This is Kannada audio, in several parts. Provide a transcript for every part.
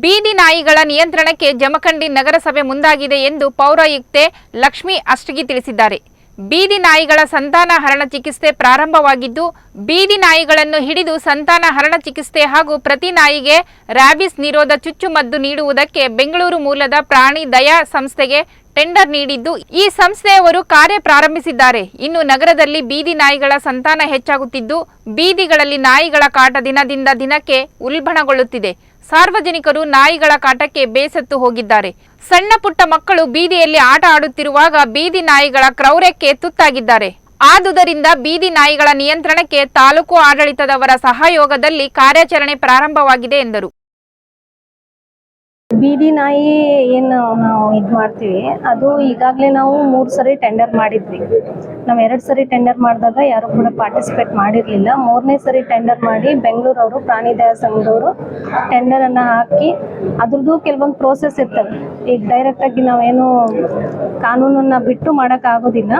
ಬೀದಿ ನಾಯಿಗಳ ನಿಯಂತ್ರಣಕ್ಕೆ ಜಮಖಂಡಿ ನಗರಸಭೆ ಮುಂದಾಗಿದೆ ಎಂದು ಪೌರಾಯುಕ್ತೆ ಲಕ್ಷ್ಮಿ ಅಷ್ಟಗಿ ತಿಳಿಸಿದ್ದಾರೆ. ಬೀದಿ ನಾಯಿಗಳ ಸಂತಾನ ಹರಣ ಚಿಕಿತ್ಸೆ ಪ್ರಾರಂಭವಾಗಿದ್ದು, ಬೀದಿ ನಾಯಿಗಳನ್ನು ಹಿಡಿದು ಸಂತಾನ ಹರಣ ಚಿಕಿತ್ಸೆ ಹಾಗೂ ಪ್ರತಿ ನಾಯಿಗೆ ರ್ಯಾಬಿಸ್ ನಿರೋಧ ಚುಚ್ಚುಮದ್ದು ನೀಡುವುದಕ್ಕೆ ಬೆಂಗಳೂರು ಮೂಲದ ಪ್ರಾಣಿ ದಯಾ ಸಂಸ್ಥೆಗೆ ಟೆಂಡರ್ ನೀಡಿದ್ದು, ಈ ಸಂಸ್ಥೆಯವರು ಕಾರ್ಯ ಪ್ರಾರಂಭಿಸಿದ್ದಾರೆ. ಇನ್ನು ನಗರದಲ್ಲಿ ಬೀದಿ ನಾಯಿಗಳ ಸಂತಾನ ಹೆಚ್ಚಾಗುತ್ತಿದ್ದು, ಬೀದಿಗಳಲ್ಲಿ ನಾಯಿಗಳ ಕಾಟ ದಿನದಿಂದ ದಿನಕ್ಕೆ ಉಲ್ಬಣಗೊಳ್ಳುತ್ತಿದೆ. ಸಾರ್ವಜನಿಕರು ನಾಯಿಗಳ ಕಾಟಕ್ಕೆ ಬೇಸತ್ತು ಹೋಗಿದ್ದಾರೆ. ಸಣ್ಣ ಪುಟ್ಟ ಮಕ್ಕಳು ಬೀದಿಯಲ್ಲಿ ಆಟ ಆಡುತ್ತಿರುವಾಗ ಬೀದಿ ನಾಯಿಗಳ ಕ್ರೌರ್ಯಕ್ಕೆ ತುತ್ತಾಗಿದ್ದಾರೆ. ಆದುದರಿಂದ ಬೀದಿ ನಾಯಿಗಳ ನಿಯಂತ್ರಣಕ್ಕೆ ತಾಲೂಕು ಆಡಳಿತದವರ ಸಹಯೋಗದಲ್ಲಿ ಕಾರ್ಯಾಚರಣೆ ಪ್ರಾರಂಭವಾಗಿದೆ ಎಂದರು. ಬೀದಿ ನಾಯಿ ಏನು ನಾವು ಇದು ಮಾಡ್ತೀವಿ, ಅದು ಈಗಾಗಲೇ ನಾವು ಮೂರು ಸರಿ ಟೆಂಡರ್ ಮಾಡಿದ್ವಿ. ನಾವು ಎರಡು ಸರಿ ಟೆಂಡರ್ ಮಾಡಿದಾಗ ಯಾರು ಕೂಡ ಪಾರ್ಟಿಸಿಪೇಟ್ ಮಾಡಿರಲಿಲ್ಲ. ಮೂರನೇ ಸರಿ ಟೆಂಡರ್ ಮಾಡಿ ಬೆಂಗಳೂರವರು, ಪ್ರಾಣಿ ದಯಾ ಸಂಘದವರು ಟೆಂಡರನ್ನು ಹಾಕಿ ಅದ್ರದ್ದು ಕೆಲವೊಂದು ಪ್ರೋಸೆಸ್ ಇರ್ತವೆ ಈಗ ಡೈರೆಕ್ಟಾಗಿ ನಾವೇನು ಕಾನೂನನ್ನು ಬಿಟ್ಟು ಮಾಡೋಕ್ಕಾಗೋದಿಲ್ಲ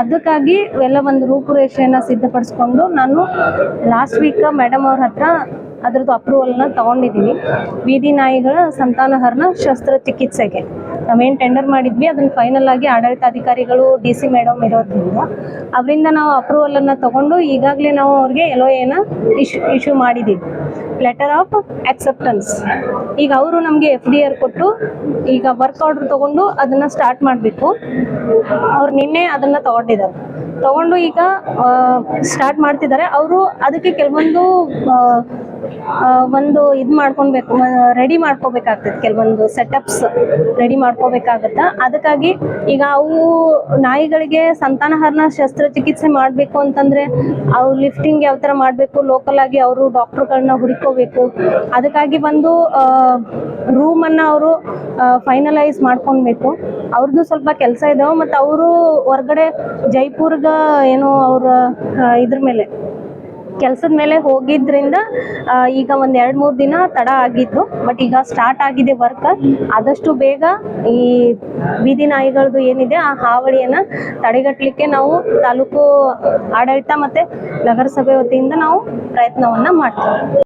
ಅದಕ್ಕಾಗಿ ಎಲ್ಲ ಒಂದು ರೂಪುರೇಷೆಯನ್ನು ಸಿದ್ಧಪಡಿಸ್ಕೊಂಡು ನಾನು ಲಾಸ್ಟ್ ವೀಕ್ ಮೇಡಮ್ ಅವ್ರ ಹತ್ರ ಅದ್ರದ್ದು ಅಪ್ರೂವಲ್ನ ತಗೊಂಡಿದ್ದೀವಿ ಬೀದಿ ನಾಯಿಗಳ ಸಂತಾನಹರಣ ಶಸ್ತ್ರಚಿಕಿತ್ಸೆಗೆ ನಾವೇನು ಟೆಂಡರ್ ಮಾಡಿದ್ವಿ, ಅದನ್ನ ಫೈನಲ್ ಆಗಿ ಆಡಳಿತಾಧಿಕಾರಿಗಳು ಡಿ ಸಿ ಮೇಡಮ್ ಇರೋದ್ರಿಂದ. ಅವರಿಂದ ನಾವು ಅಪ್ರೂವಲನ್ನು ತಗೊಂಡು ಈಗಾಗಲೇ ನಾವು ಅವ್ರಿಗೆ ಎಲ್ ಇಶ್ಯೂ ಇಶ್ಯೂ ಮಾಡಿದ್ದೀವಿ ಲೆಟರ್ ಆಫ್ ಆಕ್ಸೆಪ್ಟೆನ್ಸ್ ಈಗ ಅವರು ನಮಗೆ ಎಫ್ ಡಿ ಆರ್ ಕೊಟ್ಟು ಈಗ ವರ್ಕ್ ಆರ್ಡರ್ ತಗೊಂಡು ಅದನ್ನು ಸ್ಟಾರ್ಟ್ ಮಾಡಬೇಕು. ಅವ್ರು ನಿನ್ನೆ ಅದನ್ನು ತಗೊಂಡಿದ್ದಾರೆ. ತಗೊಂಡು ಈಗ ಸ್ಟಾರ್ಟ್ ಮಾಡ್ತಿದ್ದಾರೆ. ಅವರು ಅದಕ್ಕೆ ಕೆಲವೊಂದು ಒಂದು ಇದು ಮಾಡ್ಕೊಳ್ಬೇಕು ರೆಡಿ ಮಾಡ್ಕೋಬೇಕಾಗ್ತದೆ ಕೆಲವೊಂದು ಸೆಟಪ್ಸ್ ರೆಡಿ ಮಾಡ್ಕೋಬೇಕಾಗತ್ತ? ಅದಕ್ಕಾಗಿ ಈಗ ಅವು ನಾಯಿಗಳಿಗೆ ಸಂತಾನಹರಣ ಶಸ್ತ್ರಚಿಕಿತ್ಸೆ ಮಾಡಬೇಕು ಅಂತಂದ್ರೆ ಅವು ಲಿಫ್ಟಿಂಗ್ ಯಾವ ಥರ ಮಾಡಬೇಕು ಲೋಕಲ್ ಆಗಿ ಅವರು ಡಾಕ್ಟ್ರುಗಳನ್ನ ಹುಡುಕೋಬೇಕು. ಅದಕ್ಕಾಗಿ ಒಂದು ರೂಮನ್ನು ಅವರು ಫೈನಲೈಸ್ ಮಾಡ್ಕೊಳ್ಬೇಕು ಅವ್ರದ್ದು ಸ್ವಲ್ಪ ಕೆಲಸ ಇದಾವೆ, ಮತ್ತು ಅವರು ಹೊರಗಡೆ ಜೈಪುರ್ಗ ಏನು ಅವ್ರ ಇದ್ರ ಮೇಲೆ. ಕೆಲಸದ ಮೇಲೆ ಹೋಗಿದ್ರಿಂದ ಈಗ ಒಂದ್ ಎರಡ್ ಮೂರ್ ದಿನ ತಡ ಆಗಿತ್ತು. ಬಟ್ ಈಗ ಸ್ಟಾರ್ಟ್ ಆಗಿದೆ ವರ್ಕ್ ಆದಷ್ಟು ಬೇಗ ಈ ಬೀದಿ ನಾಯಿಗಳದ್ದು ಏನಿದೆ, ಆ ಹಾವಳಿಯನ್ನ ತಡೆಗಟ್ಟಲಿಕ್ಕೆ ನಾವು ತಾಲೂಕು ಆಡಳಿತ ಮತ್ತೆ ನಗರಸಭೆ ವತಿಯಿಂದ ನಾವು ಪ್ರಯತ್ನವನ್ನ ಮಾಡ್ತೀವಿ.